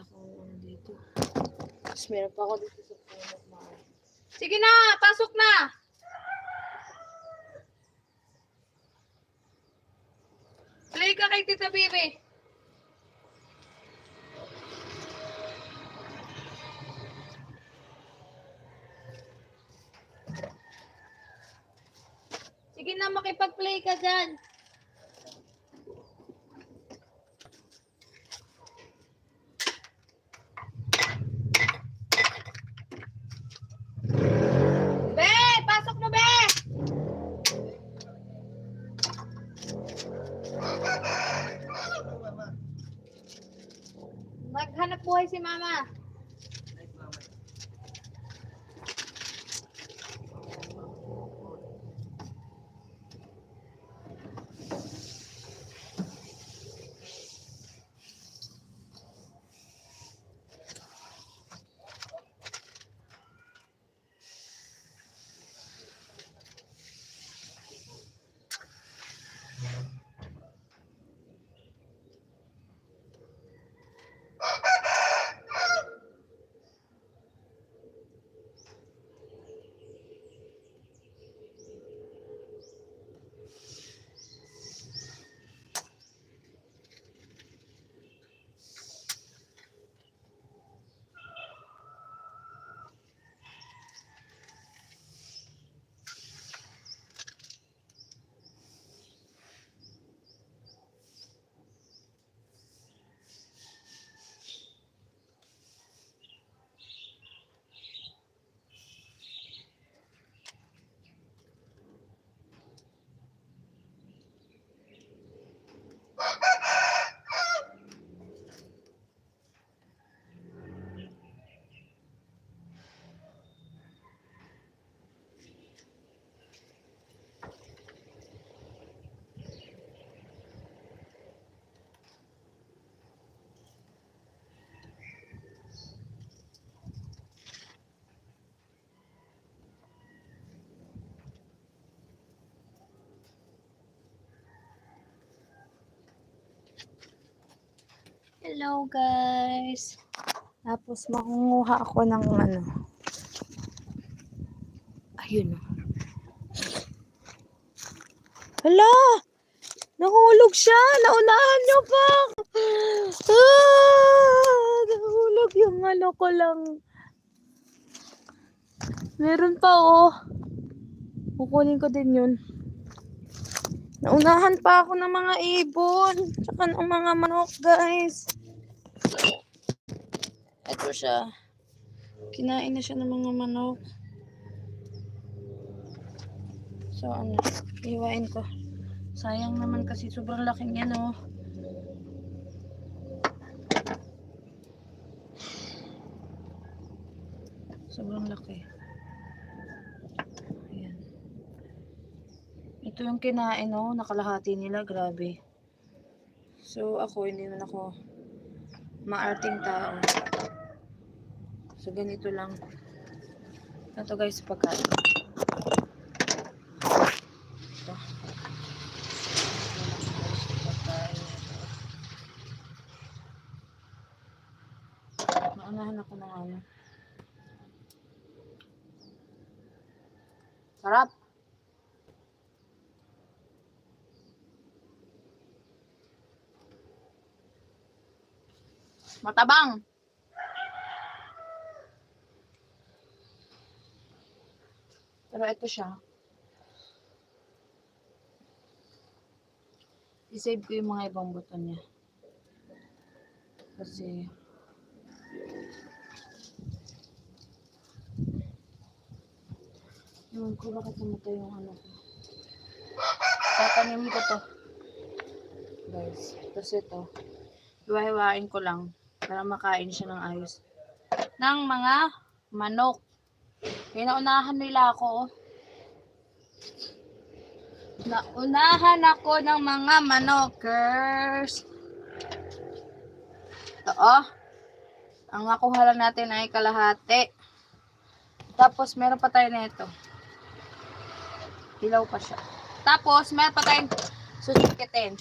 akong ano dito. Tapos meron pa ako dito sa puno. mga- Sige na, pasok na. Play ka kay Tita Bibi. Sige na, makipag-play ka dyan. Maghanap buhay si Mama. Hello guys. Tapos makunguha ako ng ano. Ayun. Hala! Nahulog siya! Naunahan niyo pa! Ah! Nahulog yung ano ko lang. Meron pa oh. Kukunin ko din yun. Naunahan pa ako ng mga ibon. Tsaka ng mga manok, guys. Ito siya. Kinain na siya ng mga manok. So, ano, iwain ko. Sayang naman kasi sobrang laki niya, no? Sobrang laki. Ayan. Ito yung kinain, no? Nakalahati nila. Grabe. So, ako, hindi naman ako maarting tao. So, ganito lang. Ito guys, pagkain. Ito. Naunahan ako ng ano. Sarap. Matabang. Pero ito siya. I-save ko yung mga ibang buto niya. Kasi Ewan ko bakit namatay yung ano ko. Tatanim ko to. Guys. Tapos ito. Hiwa-hiwain ko lang para makain siya ng ayos. Ng mga manok. Naunahan nila ako. oh. Naunahan ako ng mga manokers. Oh. Ang nakuha lang natin ay kalahati. Tapos meron pa tayo nito. Hilaw pa siya. Tapos meron pa tayong susikitin.